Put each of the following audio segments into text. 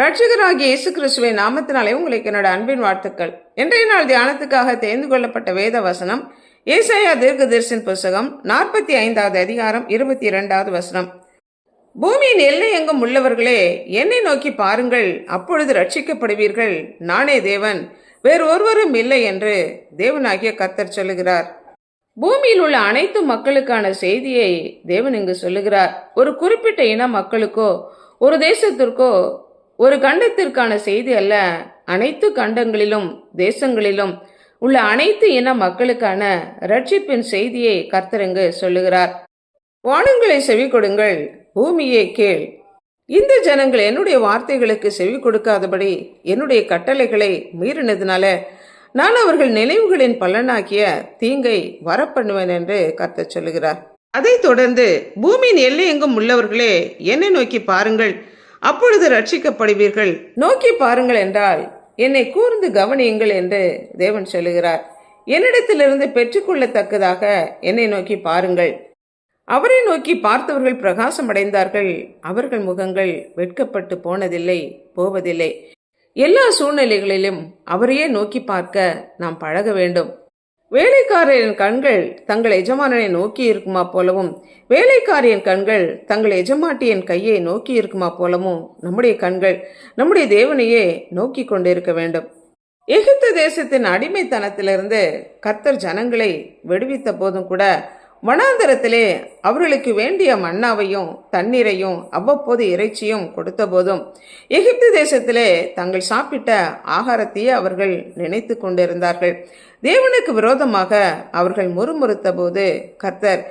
ரட்சகராகிய இயேசு கிறிஸ்துவின் நாமத்தினாலே உங்களுக்கு என்னோட அன்பின் வாழ்த்துக்கள். இன்றைய நாள் தியானத்துக்காக தேர்ந்து கொள்ளப்பட்ட வேத வசனம் ஏசாயா தீர்க்கதரிசன் புஸ்தகம் நாற்பத்தி ஐந்தாவது அதிகாரம் இருபத்தி இரண்டாவது வசனம். பூமியின் எல்லை எங்கும் உள்ளவர்களே என்னை நோக்கி பாருங்கள் அப்பொழுது ரட்சிக்கப்படுவீர்கள். நானே தேவன் வேறு ஒருவரும் இல்லை என்று தேவனாகிய கத்தர் சொல்லுகிறார். பூமியில் உள்ள அனைத்து மக்களுக்கான செய்தியை தேவன் இங்கு சொல்லுகிறார். ஒரு குறிப்பிட்ட இன மக்களுக்கோ ஒரு தேசத்திற்கோ ஒரு கண்டத்திற்கான செய்தி அல்ல. அனைத்து கண்டங்களிலும் தேசங்களிலும் உள்ள அனைத்து இன மக்களுக்கான ரட்சிப்பின் செய்தியை கர்த்தரங்கு சொல்லுகிறார். வானங்களை செவி கொடுங்கள் பூமியே கேள். இந்த ஜனங்கள் என்னுடைய வார்த்தைகளுக்கு செவி கொடுக்காதபடி என்னுடைய கட்டளைகளை மீறினதுனால நான் அவர்கள் நினைவுகளின் பலனாகிய தீங்கை வரப்பண்ணுவேன் என்று கர்த்தர் சொல்லுகிறார். அதைத் தொடர்ந்து பூமியின் எல்லை எங்கும் உள்ளவர்களே என்னை நோக்கி பாருங்கள். அப்பொழுது ரட்சிக்கப்படுவீர்கள். நோக்கி பாருங்கள் என்றால் என்னை கூர்ந்து கவனியுங்கள் என்று தேவன் சொல்லுகிறார். என்னிடத்திலிருந்து பெற்றுக்கொள்ளத்தக்கதாக என்னை நோக்கி பாருங்கள். அவரை நோக்கி பார்த்தவர்கள் பிரகாசம் அடைந்தார்கள். அவர்கள் முகங்கள் வெட்கப்பட்டு போனதில்லை போவதில்லை. எல்லா சூழ்நிலைகளிலும் அவரையே நோக்கி பார்க்க நாம் பழக வேண்டும். வேலைக்காரரின் கண்கள் தங்கள் எஜமானனை நோக்கி இருக்குமா போலவும் வேலைக்காரியின் கண்கள் தங்கள் எஜமாட்டியின் கையை நோக்கி இருக்குமா போலவும் நம்முடைய கண்கள் நம்முடைய தேவனையே நோக்கி கொண்டிருக்க வேண்டும். எகிப்து தேசத்தின் அடிமைத்தனத்திலிருந்து கர்த்தர் ஜனங்களை விடுவித்த போதும் கூட வனாந்தரத்திலே அவர்களுக்கு வேண்டிய மன்னாவையும் தண்ணீரையும் அவ்வப்போது இறைச்சியும் கொடுத்த போதும் எகிப்து தேசத்திலே தங்கள் சாப்பிட்ட ஆகாரத்தையே அவர்கள் நினைத்து கொண்டிருந்தார்கள். தேவனுக்கு விரோதமாக அவர்கள் முறுமுறுத்த போது கர்த்தர்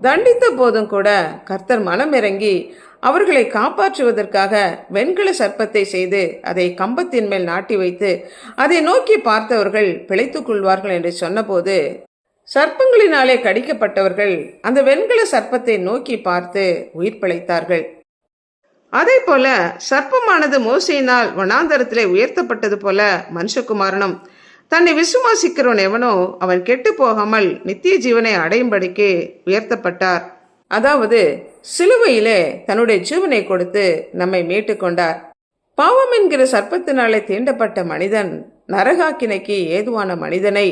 தண்டித்த போதும் கூட கர்த்தர் மனமிறங்கி அவர்களை காப்பாற்றுவதற்காக வெண்கல சர்ப்பத்தை செய்து அதை கம்பத்தின் மேல் நாட்டி வைத்து அதை நோக்கி பார்த்தவர்கள் பிழைத்துக் கொள்வார்கள் என்று சொன்னபோது சர்ப்பங்களினாலே கடிக்கப்பட்டவர்கள் அந்த வெண்கல சர்ப்பத்தை நோக்கி பார்த்து உயிர் பிழைத்தார்கள். அதே போல சர்ப்பமானது மோசையினால் வனாந்தரத்திலே உயர்த்தப்பட்டது போல மனுஷகுமாரனும் தன்னை விசுவாசிக்கிறவன் எவனோ அவன் கெட்டு போகாமல் நித்திய ஜீவனை அடையும்படிக்கு உயர்த்தப்பட்டார். அதாவது சிலுவையிலே தன்னுடைய ஜீவனை கொடுத்து நம்மை மீட்டு கொண்டார் பாவம் என்கிற சர்ப்பத்தினாலே தீண்டப்பட்ட மனிதன் நரகாக்கினைக்கு ஏதுவான மனிதனை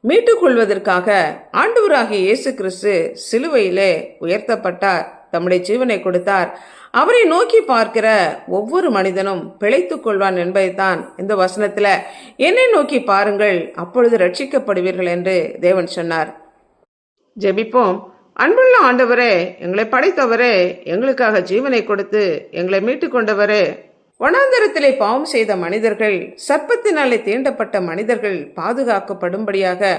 மீட்டுக் கொள்வதற்காக ஆண்டவராகிய இயேசு கிறிஸ்து சிலுவையிலே உயர்த்தப்பட்டார். தம்முடைய ஜீவனை கொடுத்தார். அவரை நோக்கி பார்க்கிற ஒவ்வொரு மனிதனும் பிழைத்துக் கொள்வான் என்பதைத்தான் இந்த வசனத்தில். என்னை நோக்கி பாருங்கள் அப்பொழுது ரட்சிக்கப்படுவீர்கள் என்று தேவன் சொன்னார். ஜெபிப்போம். அன்புள்ள ஆண்டவரே எங்களை படைத்தவரே எங்களுக்காக ஜீவனை கொடுத்து எங்களை மீட்டுக் கொண்டவரே வனாந்தரத்திலே பாவம் செய்த மனிதர்கள் சர்ப்பத்தினாலே தீண்டப்பட்ட மனிதர்கள் பாதுகாக்கப்படும்படியாக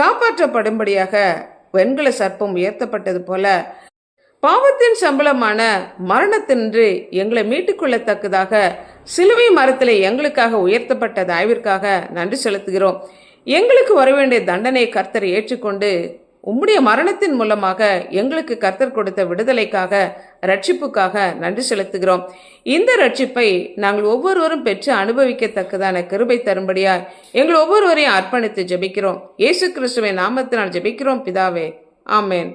காப்பாற்றப்படும்படியாக வெண்கல சர்ப்பம் உயர்த்தப்பட்டது போல பாவத்தின் சம்பளமான மரணத்தின்று எங்களை மீட்டுக்கொள்ளத்தக்கதாக சிலுவை மரத்திலே எங்களுக்காக உயர்த்தப்பட்ட தயவிற்காக நன்றி செலுத்துகிறோம். எங்களுக்கு வர வேண்டிய தண்டனை கர்த்தர் ஏற்றுக்கொண்டு உம்முடைய மரணத்தின் மூலமாக எங்களுக்கு கர்த்தர் கொடுத்த விடுதலைக்காக ரட்சிப்புக்காக நன்றி செலுத்துகிறோம். இந்த ரட்சிப்பை நாங்கள் ஒவ்வொருவரும் பெற்று அனுபவிக்கத்தக்கதான கிருபை தரும்படியா எங்கள் ஒவ்வொருவரையும் அர்ப்பணித்து ஜெபிக்கிறோம். இயேசு கிறிஸ்துவின் நாமத்தினால் ஜெபிக்கிறோம். பிதாவே ஆமேன்.